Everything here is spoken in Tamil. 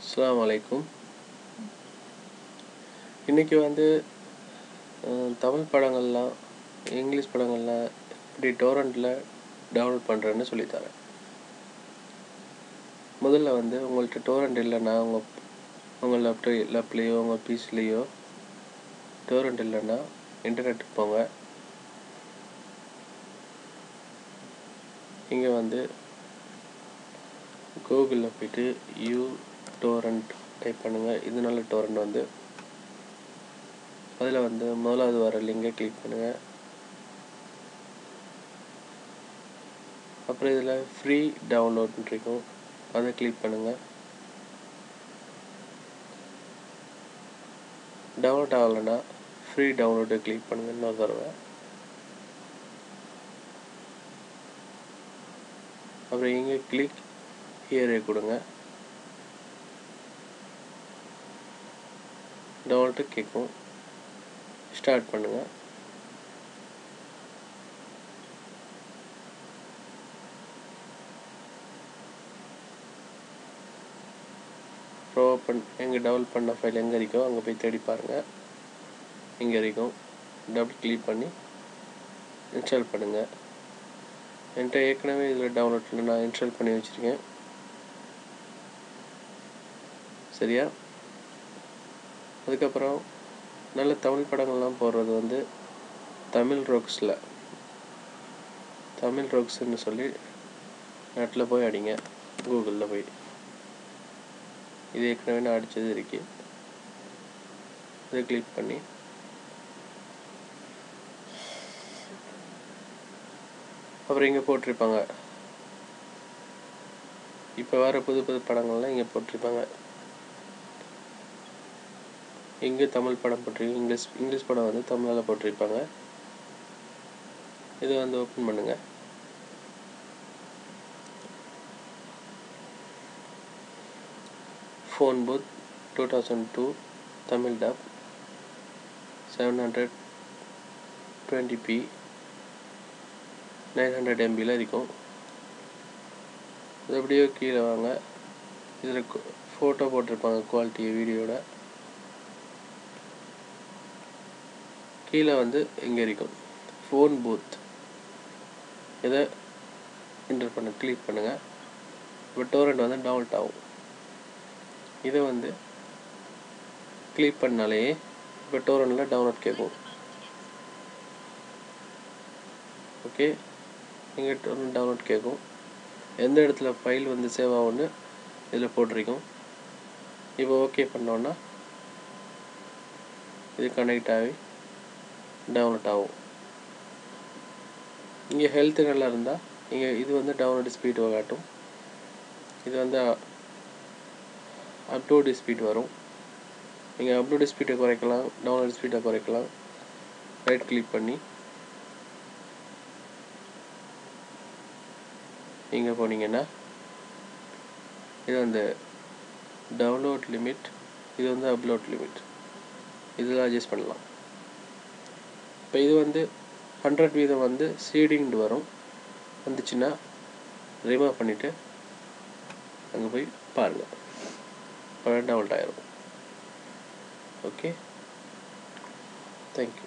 அஸ்லாம் வலைக்கும் இன்றைக்கி வந்து தமிழ் படங்கள்லாம் இங்கிலீஷ் படங்கள்லாம் எப்படி டோரண்ட்டில் டவுன்லோட் பண்ணுறேன்னு சொல்லித்தரேன். முதல்ல வந்து உங்கள்கிட்ட டோரண்ட் இல்லைன்னா உங்கள் உங்கள் லேப்டோ லேப்லேயோ உங்கள் பீஸ்லேயோ டோரண்ட் இல்லைன்னா இன்டர்நெட்டுக்கு போங்க. இங்கே வந்து கூகுளில் போயிட்டு யூ டோரண்ட் டைப் பண்ணுங்கள் இதனால டோரண்ட் வந்து. அதில் வந்து முதலாவது வர லிங்கை கிளிக் பண்ணுங்கள் அப்புறம் இதில் ஃப்ரீ டவுன்லோட் இருக்கும். அதை கிளிக் பண்ணுங்கள் டவுன்லோட் ஆகலைன்னா ஃப்ரீ டவுன்லோடை கிளிக் பண்ணுங்கள் இன்னொரு தடவை. அப்புறம் இங்கே கிளிக் ஹியரை கொடுங்க. டவுன்லோடு கேட்கும். ஸ்டார்ட் பண்ணுங்கள் ப்ரோ பண் எங்கே டெவலப் பண்ண ஃபைல் எங்கே இருக்கோ அங்கே போய் தேடி பாருங்கள் இங்கே இருக்கும் டபுள் கிளிக் பண்ணி இன்ஸ்டால் பண்ணுங்கள் என்கிட்ட ஏற்கனவே இதில் டவுன்லோட்டில் நான் இன்ஸ்டால் பண்ணி வச்சுருக்கேன். சரியா? அதுக்கப்புறம் நல்ல தமிழ் படங்கள்லாம் போடுறது வந்து தமிழ் ரோக்ஸில். தமிழ் ரோக்ஸ்ன்னு சொல்லி நெட்டில் போய் அடிங்க. கூகுளில் போய். இது ஏற்கனவே நான் அடித்தது இருக்கு. இதை கிளிக் பண்ணி அப்புறம் இங்கே போட்டிருப்பாங்க. இப்போ வர புது புது படங்கள்லாம் இங்கே போட்டிருப்பாங்க. இங்கே தமிழ் படம் போட்டிருக்கு இங்கிலீஷ் இங்கிலீஷ் படம் வந்து தமிழில் போட்டிருப்பாங்க இதை வந்து ஓப்பன் பண்ணுங்கள் phone booth two thousand two Tamil dub seven hundred twenty p nine hundred எம்பியில் இருக்கும். இது அப்படியே கீழே வாங்க. இதில் ஃபோட்டோ போட்டிருப்பாங்க குவாலிட்டி வீடியோட கீழே வந்து இங்கே இருக்கும். ஃபோன் பூத் இதை என்டர் பண்ண கிளிக் பண்ணுங்கள் இப்போ டோரண்ட் வந்து டவுன்லோட் ஆகும். இதை வந்து கிளிக் பண்ணாலே இப்போ டோரண்டில் டவுன்லோட் கேட்கும். ஓகே இங்கே டோரண்ட் டவுன்லோட் கேட்கும். எந்த இடத்துல ஃபைல் வந்து சேவ் ஆகும்னு இதில் போட்டிருக்கும். இப்போ ஓகே பண்ணோன்னா இது கனெக்ட் ஆகி டவுன்லோட் ஆகும். இங்கே ஹெல்த்து நல்லா இருந்தால் இங்கே இது வந்து டவுன்லோட் ஸ்பீடு காட்டும். இது வந்து அப்லோடு ஸ்பீட் வரும். நீங்கள் அப்லோடு ஸ்பீடை குறைக்கலாம் டவுன்லோட் ஸ்பீடை குறைக்கலாம். ரைட் கிளிக் பண்ணி இங்கே போனீங்கன்னா இது வந்து டவுன்லோட் லிமிட் இது வந்து அப்லோட் லிமிட் இதில் அட்ஜஸ்ட் பண்ணலாம். இப்போ இது வந்து ஹண்ட்ரட் வீதம் வந்து சீடிங்டு வரும். வந்துச்சுன்னா ரிமூவ் பண்ணிவிட்டு அங்கே போய் பாருங்கள் டவுன்லோட் ஆயிரும். Okay thank you